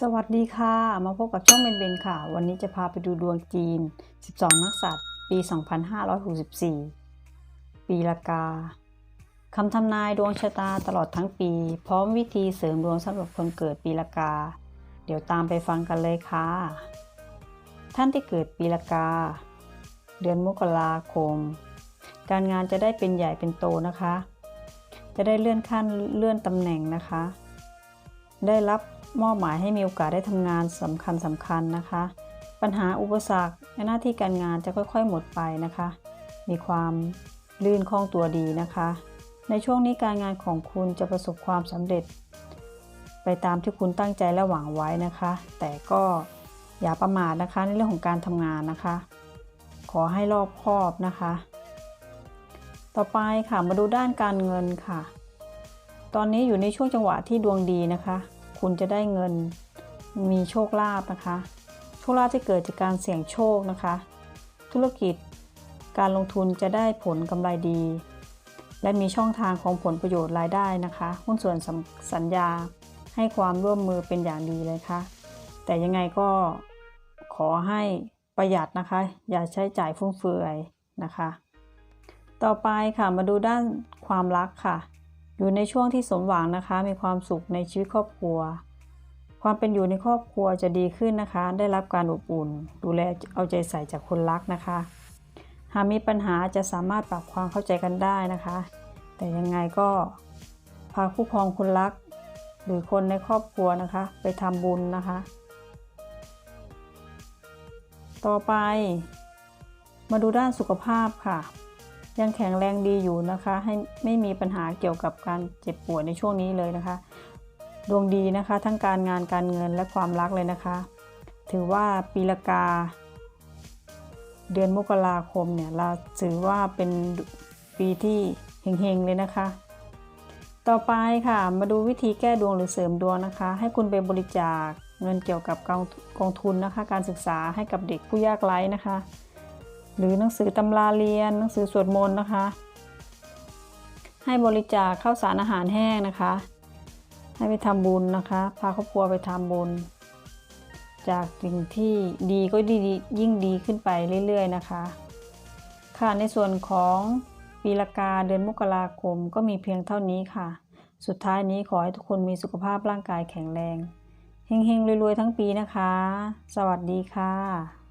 สวัสดีค่ะ มาพบกับช่องเบนเบนค่ะ วันนี้จะพาไปดูดวงจีน 12 นักษัตริย์ ปี 2564 ปีละกา คำทำนายดวงชะตาตลอดทั้งปี พร้อมวิธีเสริมดวงสำหรับคนเกิดปีละกา เดี๋ยวตามไปฟังกันเลยค่ะ ท่านที่เกิดปีละกา เดือนมกราคม การงานจะได้เป็นใหญ่เป็นโตนะคะ จะได้เลื่อนขั้นเลื่อนตำแหน่งนะคะ ได้รับ มอบหมายให้มีโอกาสได้ทำงานสำคัญสำคัญนะคะ ปัญหาอุปสรรคในหน้าที่การงานจะค่อยๆ หมดไปนะคะ มีความลื่นคล่องตัวดีนะคะ ในช่วงนี้การงานของคุณจะประสบความสำเร็จ ไปตามที่คุณตั้งใจและหวังไว้นะคะ แต่ก็อย่าประมาทนะคะในเรื่องของการทำงานนะคะ ขอให้รอบคอบนะคะ ต่อไปค่ะมาดูด้านการเงินค่ะ ตอนนี้อยู่ในช่วงจังหวะที่ดวงดีนะคะ คุณจะได้เงิน มีโชคลาภนะคะ โชคลาภที่เกิดจากการเสี่ยงโชคนะคะ ธุรกิจ การลงทุนจะได้ผลกำไรดี และมีช่องทางของผลประโยชน์รายได้นะคะหุ้นส่วนส,สัญญาให้ความร่วมมือเป็นอย่างดีเลยค่ะ แต่ยังไงก็ขอให้ประหยัดนะคะ อย่าใช้จ่ายฟุ่มเฟือยนะคะ ต่อไปค่ะมาดูด้านความรักค่ะ อยู่ในช่วงที่สมหวังนะคะ มีความสุขในชีวิตครอบครัว ความเป็นอยู่ในครอบครัวจะดีขึ้นนะคะ ได้รับการอบอุ่น ดูแลเอาใจใส่จากคนรักนะคะ หากมีปัญหาจะสามารถปรับความเข้าใจกันได้นะคะ แต่ยังไงก็พาคู่ครองคนรัก หรือคนในครอบครัวนะคะ ไปทำบุญนะคะ ต่อไป มาดูด้านสุขภาพค่ะ ยังแข็งแรงดีอยู่นะคะ ให้ไม่มีปัญหาเกี่ยวกับการเจ็บป่วยในช่วงนี้เลยนะคะ ดวงดีนะคะ ทั้งการงานการเงินและความรักเลยนะคะ ถือว่าปีละกา เดือนมกราคมเนี่ยเราถือว่าเป็นปีที่เฮงๆเลยนะคะ ต่อไปค่ะมาดูวิธีแก้ดวงหรือเสริมดวงนะคะ ให้คุณไปบริจาคเงินเกี่ยวกับกองกองทุนนะคะ การศึกษาให้กับเด็กผู้ยากไร้นะคะ หรือหนังสือตำราเรียน หนังสือสวดมนต์นะคะ ให้บริจาคข้าวสารอาหารแห้งนะคะ ให้ไปทำบุญนะคะ พาครอบครัวไปทำบุญ จากสิ่งที่ดีก็ดียิ่งดีขึ้นไปเรื่อยๆนะคะ ค่ะในส่วนของปีละกาเดือนมกราคมก็มีเพียงเท่านี้ค่ะ สุดท้ายนี้ขอให้ทุกคนมีสุขภาพร่างกายแข็งแรงเฮงๆรวยๆทั้งปีนะคะ สวัสดีค่ะ